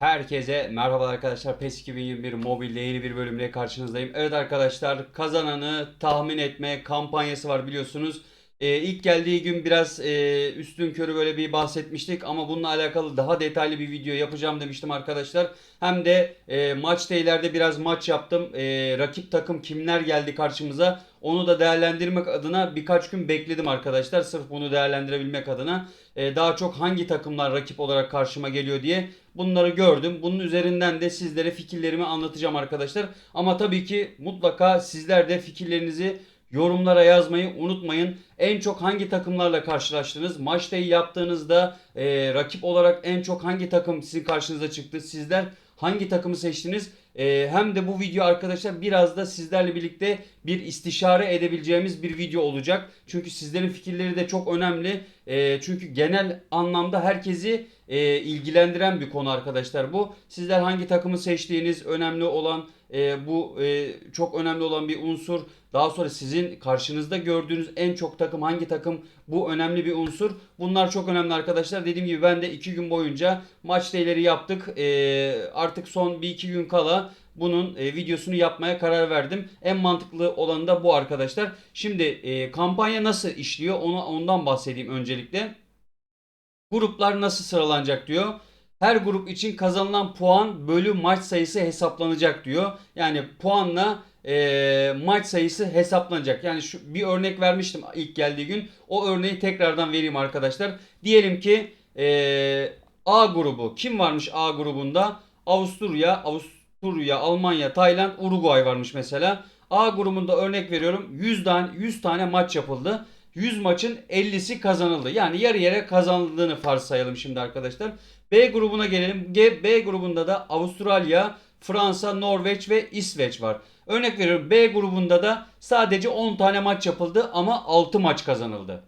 Herkese merhaba arkadaşlar. PES 2021 mobilde yeni bir bölümle karşınızdayım. Evet arkadaşlar kazananı tahmin etme kampanyası var biliyorsunuz. Ee, ilk geldiği gün biraz e, üstün körü böyle bir bahsetmiştik ama bununla alakalı daha detaylı bir video yapacağım demiştim arkadaşlar. Hem de e, maç daylerde biraz maç yaptım. E, rakip takım kimler geldi karşımıza onu da değerlendirmek adına birkaç gün bekledim arkadaşlar. Sırf bunu değerlendirebilmek adına e, daha çok hangi takımlar rakip olarak karşıma geliyor diye bunları gördüm. Bunun üzerinden de sizlere fikirlerimi anlatacağım arkadaşlar. Ama tabii ki mutlaka sizler de fikirlerinizi yorumlara yazmayı unutmayın. En çok hangi takımlarla karşılaştınız? Maç day yaptığınızda e, rakip olarak en çok hangi takım sizin karşınıza çıktı? Sizler hangi takımı seçtiniz? E, hem de bu video arkadaşlar biraz da sizlerle birlikte bir istişare edebileceğimiz bir video olacak. Çünkü sizlerin fikirleri de çok önemli. E, çünkü genel anlamda herkesi e, ilgilendiren bir konu arkadaşlar bu. Sizler hangi takımı seçtiğiniz önemli olan e, bu e, çok önemli olan bir unsur. Daha sonra sizin karşınızda gördüğünüz en çok takım hangi takım bu önemli bir unsur. Bunlar çok önemli arkadaşlar. Dediğim gibi ben de 2 gün boyunca maç dayleri yaptık. E, artık son bir iki gün kala bunun e, videosunu yapmaya karar verdim. En mantıklı olanı da bu arkadaşlar. Şimdi e, kampanya nasıl işliyor onu ondan bahsedeyim öncelikle. Gruplar nasıl sıralanacak diyor. Her grup için kazanılan puan bölü maç sayısı hesaplanacak diyor. Yani puanla e, maç sayısı hesaplanacak. Yani şu bir örnek vermiştim ilk geldiği gün. O örneği tekrardan vereyim arkadaşlar. Diyelim ki e, A grubu kim varmış A grubunda? Avusturya, Avusturya, Almanya, Tayland, Uruguay varmış mesela. A grubunda örnek veriyorum 100 tane 100 tane maç yapıldı. 100 maçın 50'si kazanıldı. Yani yarı yarı kazanıldığını varsayalım şimdi arkadaşlar. B grubuna gelelim. G, B grubunda da Avustralya, Fransa, Norveç ve İsveç var. Örnek veriyorum B grubunda da sadece 10 tane maç yapıldı ama 6 maç kazanıldı.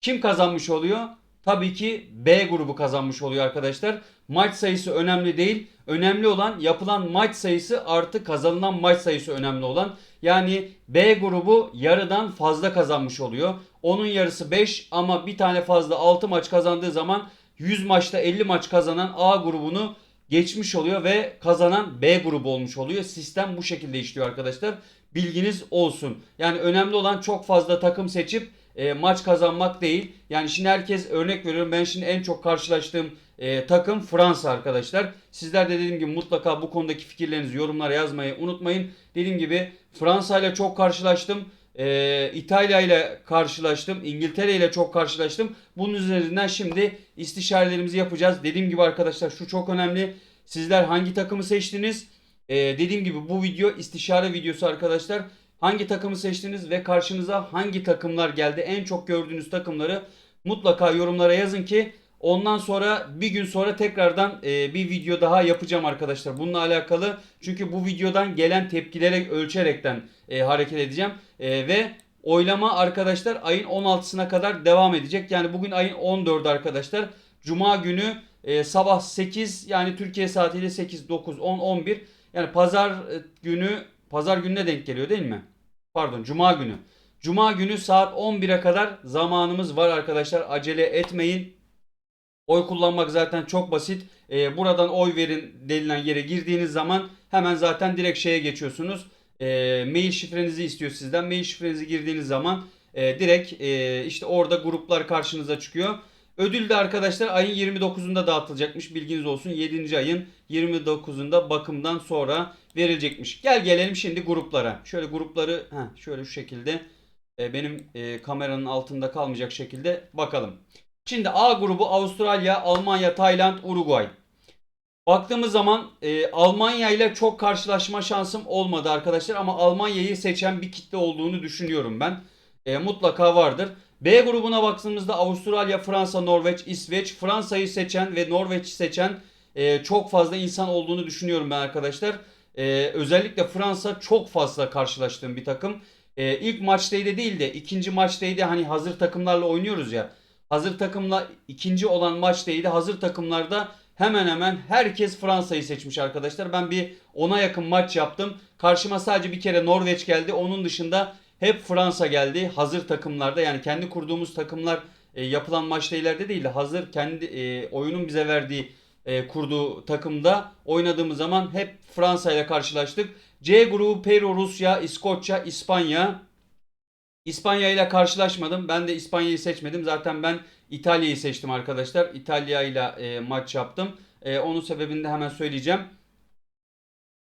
Kim kazanmış oluyor? Tabii ki B grubu kazanmış oluyor arkadaşlar. Maç sayısı önemli değil. Önemli olan yapılan maç sayısı artı kazanılan maç sayısı önemli olan. Yani B grubu yarıdan fazla kazanmış oluyor. Onun yarısı 5 ama bir tane fazla 6 maç kazandığı zaman 100 maçta 50 maç kazanan A grubunu geçmiş oluyor ve kazanan B grubu olmuş oluyor. Sistem bu şekilde işliyor arkadaşlar. Bilginiz olsun. Yani önemli olan çok fazla takım seçip e, maç kazanmak değil. Yani şimdi herkes örnek veriyorum. Ben şimdi en çok karşılaştığım e, takım Fransa arkadaşlar. Sizler de dediğim gibi mutlaka bu konudaki fikirlerinizi yorumlara yazmayı unutmayın. Dediğim gibi Fransa ile çok karşılaştım. E, İtalya ile karşılaştım. İngiltere ile çok karşılaştım. Bunun üzerinden şimdi istişarelerimizi yapacağız. Dediğim gibi arkadaşlar şu çok önemli. Sizler hangi takımı seçtiniz? E, dediğim gibi bu video istişare videosu arkadaşlar. Hangi takımı seçtiniz ve karşınıza hangi takımlar geldi? En çok gördüğünüz takımları mutlaka yorumlara yazın ki ondan sonra bir gün sonra tekrardan e, bir video daha yapacağım arkadaşlar. Bununla alakalı çünkü bu videodan gelen tepkilere ölçerekten e, hareket edeceğim. E, ve oylama arkadaşlar ayın 16'sına kadar devam edecek. Yani bugün ayın 14'ü arkadaşlar. Cuma günü e, sabah 8 yani Türkiye saatiyle 8, 9, 10, 11 yani pazar e, günü pazar gününe denk geliyor değil mi? Pardon cuma günü. Cuma günü saat 11'e kadar zamanımız var arkadaşlar. Acele etmeyin. Oy kullanmak zaten çok basit. Ee, buradan oy verin denilen yere girdiğiniz zaman hemen zaten direkt şeye geçiyorsunuz. Ee, mail şifrenizi istiyor sizden. Mail şifrenizi girdiğiniz zaman e, direkt e, işte orada gruplar karşınıza çıkıyor. Ödül de arkadaşlar ayın 29'unda dağıtılacakmış. Bilginiz olsun. 7. ayın 29'unda bakımdan sonra verilecekmiş. Gel gelelim şimdi gruplara. Şöyle grupları heh, şöyle şu şekilde e, benim e, kameranın altında kalmayacak şekilde bakalım. Şimdi A grubu Avustralya, Almanya, Tayland, Uruguay. Baktığımız zaman e, Almanya ile çok karşılaşma şansım olmadı arkadaşlar ama Almanya'yı seçen bir kitle olduğunu düşünüyorum ben. E, mutlaka vardır. B grubuna baktığımızda Avustralya, Fransa, Norveç, İsveç, Fransa'yı seçen ve Norveç'i seçen e, çok fazla insan olduğunu düşünüyorum ben arkadaşlar. E, özellikle Fransa çok fazla karşılaştığım bir takım. E, ilk maçtaydı değil de ikinci maçtaydı hani hazır takımlarla oynuyoruz ya. Hazır takımla ikinci olan maçtaydı. Hazır takımlarda hemen hemen herkes Fransa'yı seçmiş arkadaşlar. Ben bir ona yakın maç yaptım. Karşıma sadece bir kere Norveç geldi. Onun dışında hep Fransa geldi. Hazır takımlarda yani kendi kurduğumuz takımlar e, yapılan maçta ileride değil de hazır kendi e, oyunun bize verdiği e, kurduğu takımda oynadığımız zaman hep Fransa ile karşılaştık. C grubu Peru, Rusya, İskoçya, İspanya. İspanya ile karşılaşmadım. Ben de İspanya'yı seçmedim. Zaten ben İtalya'yı seçtim arkadaşlar. İtalya ile e, maç yaptım. E, onun sebebini de hemen söyleyeceğim.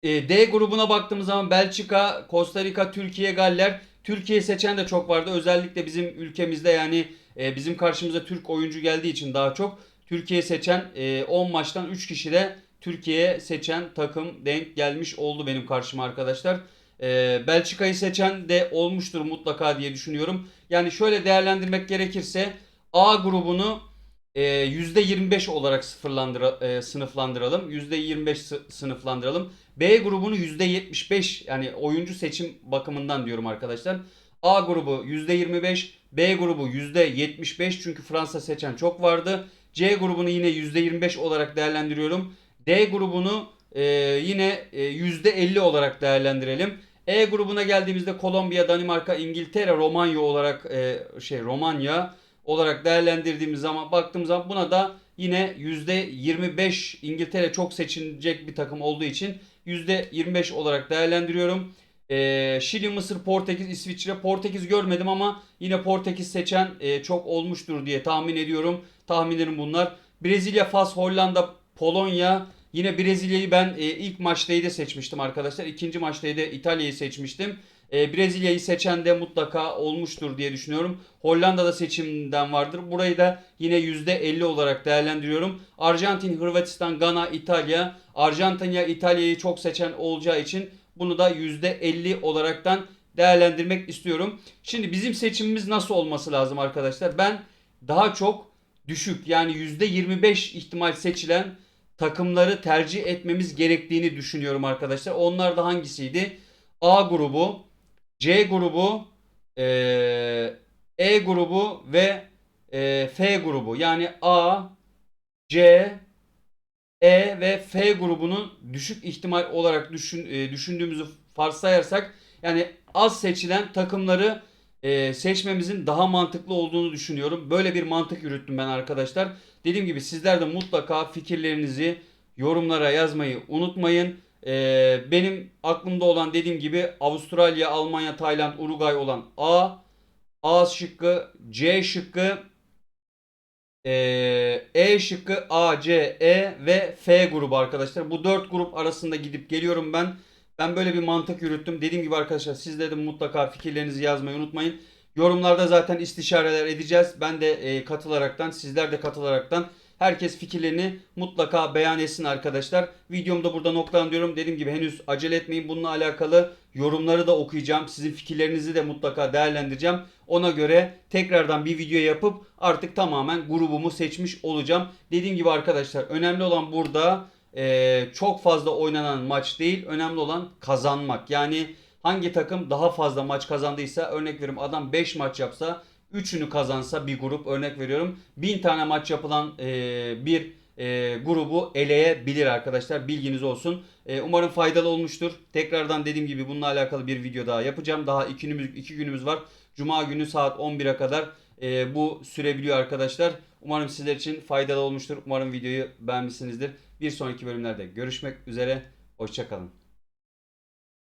E, D grubuna baktığımız zaman Belçika, Costa Rica, Türkiye, Galler. Türkiye seçen de çok vardı. Özellikle bizim ülkemizde yani e, bizim karşımıza Türk oyuncu geldiği için daha çok Türkiye seçen e, 10 maçtan 3 kişi de Türkiye seçen takım denk gelmiş oldu benim karşıma arkadaşlar. E, Belçika'yı seçen de olmuştur mutlaka diye düşünüyorum. Yani şöyle değerlendirmek gerekirse A grubunu e, %25 olarak sıfırlandıra, e, sınıflandıralım. %25 sı- sınıflandıralım. B grubunu %75 yani oyuncu seçim bakımından diyorum arkadaşlar. A grubu %25, B grubu %75 çünkü Fransa seçen çok vardı. C grubunu yine %25 olarak değerlendiriyorum. D grubunu e, yine e, %50 olarak değerlendirelim. E grubuna geldiğimizde Kolombiya, Danimarka, İngiltere, Romanya olarak e, şey Romanya olarak değerlendirdiğimiz zaman baktığımız zaman buna da yine %25 İngiltere çok seçilecek bir takım olduğu için %25 olarak değerlendiriyorum. Ee, Şili, Mısır, Portekiz, İsviçre. Portekiz görmedim ama yine Portekiz seçen e, çok olmuştur diye tahmin ediyorum. Tahminlerim bunlar. Brezilya, Fas, Hollanda, Polonya. Yine Brezilya'yı ben e, ilk maçtayı da seçmiştim arkadaşlar. İkinci maçtayı da İtalya'yı seçmiştim. E, Brezilya'yı seçen de mutlaka olmuştur diye düşünüyorum. Hollanda'da seçimden vardır. Burayı da yine %50 olarak değerlendiriyorum. Arjantin, Hırvatistan, Gana, İtalya. Arjantin'ya İtalya'yı çok seçen olacağı için bunu da %50 olaraktan değerlendirmek istiyorum. Şimdi bizim seçimimiz nasıl olması lazım arkadaşlar? Ben daha çok düşük yani %25 ihtimal seçilen takımları tercih etmemiz gerektiğini düşünüyorum arkadaşlar. Onlar da hangisiydi? A grubu, C grubu, eee, E grubu ve eee, F grubu. Yani A, C, E ve F grubunun düşük ihtimal olarak düşün, e, düşündüğümüzü varsayarsak yani az seçilen takımları e, seçmemizin daha mantıklı olduğunu düşünüyorum. Böyle bir mantık yürüttüm ben arkadaşlar. Dediğim gibi sizler de mutlaka fikirlerinizi yorumlara yazmayı unutmayın. E, benim aklımda olan dediğim gibi Avustralya, Almanya, Tayland, Uruguay olan A, A şıkkı, C şıkkı, ee, E şıkkı A, C, E ve F grubu arkadaşlar. Bu dört grup arasında gidip geliyorum ben. Ben böyle bir mantık yürüttüm. Dediğim gibi arkadaşlar sizler de mutlaka fikirlerinizi yazmayı unutmayın. Yorumlarda zaten istişareler edeceğiz. Ben de e, katılaraktan, sizler de katılaraktan herkes fikirlerini mutlaka beyan etsin arkadaşlar. Videomu da burada noktalandırıyorum. Dediğim gibi henüz acele etmeyin. Bununla alakalı yorumları da okuyacağım. Sizin fikirlerinizi de mutlaka değerlendireceğim. Ona göre tekrardan bir video yapıp artık tamamen grubumu seçmiş olacağım. Dediğim gibi arkadaşlar önemli olan burada e, çok fazla oynanan maç değil. Önemli olan kazanmak. Yani hangi takım daha fazla maç kazandıysa örnek veriyorum adam 5 maç yapsa 3'ünü kazansa bir grup örnek veriyorum. 1000 tane maç yapılan e, bir e, grubu eleyebilir arkadaşlar. Bilginiz olsun. E, umarım faydalı olmuştur. Tekrardan dediğim gibi bununla alakalı bir video daha yapacağım. Daha 2 günümüz, iki günümüz var. Cuma günü saat 11'e kadar e, bu sürebiliyor arkadaşlar. Umarım sizler için faydalı olmuştur. Umarım videoyu beğenmişsinizdir. Bir sonraki bölümlerde görüşmek üzere. Hoşçakalın.